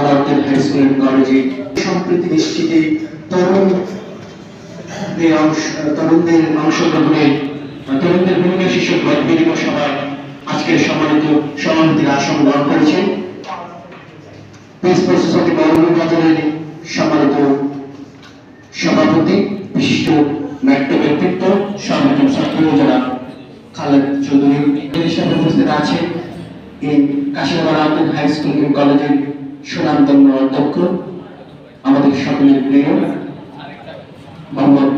Alauddin high school and কলেজে সম্প্রীতি নিশ্চিতে তরুণ তরুণদের অংশগ্রহণে তরুণদের ভূমিকা শীর্ষক মত বিনিময় সভায় আজকের সম্মানিত সভাপতির আসন গ্রহণ করেছেন। প্রেস সোসাইটি মৌলভীবাজারের সম্মানিত সভাপতি, বিশিষ্ট নাট্য ব্যক্তিত্ব সম্মানিত ছাত্র যারা খালেদ চৌধুরী সাথে উপস্থিত আছে এই কাশিমাবাদ হাই স্কুল কলেজের সুনামধন্য অধ্যক্ষ, আমাদের সকলের প্রিয় মোহাম্মদ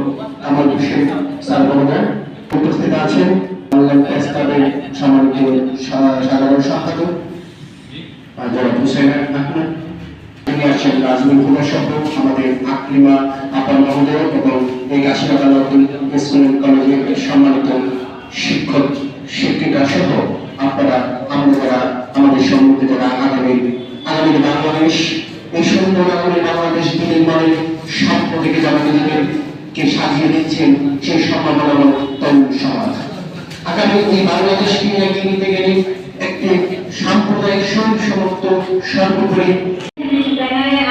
কামাল হোসেন উপস্থিত আছেন। সম্মানিত এবং এই শিক্ষক, শিক্ষিকা সহ আপনারা আমাদের সম্মুখে যারা আগামী আগামী বাংলাদেশ এই সুন্দর করে বাংলাদেশ বিনির্মাণে স্বপ্ন থেকে নিজেদেরকে সাজিয়ে দিচ্ছেন সেই সম্ভাবনা তরুণ সমাজ। আগামী বাংলাদেশকে এগিয়ে নিতে গেলে একটি সাম্প্রদায়িক সমস্ত সর্বোপরি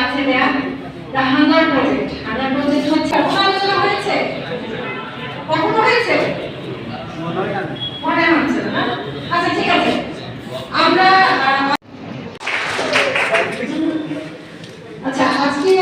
আছে দেয়া। আচ্ছা আজকে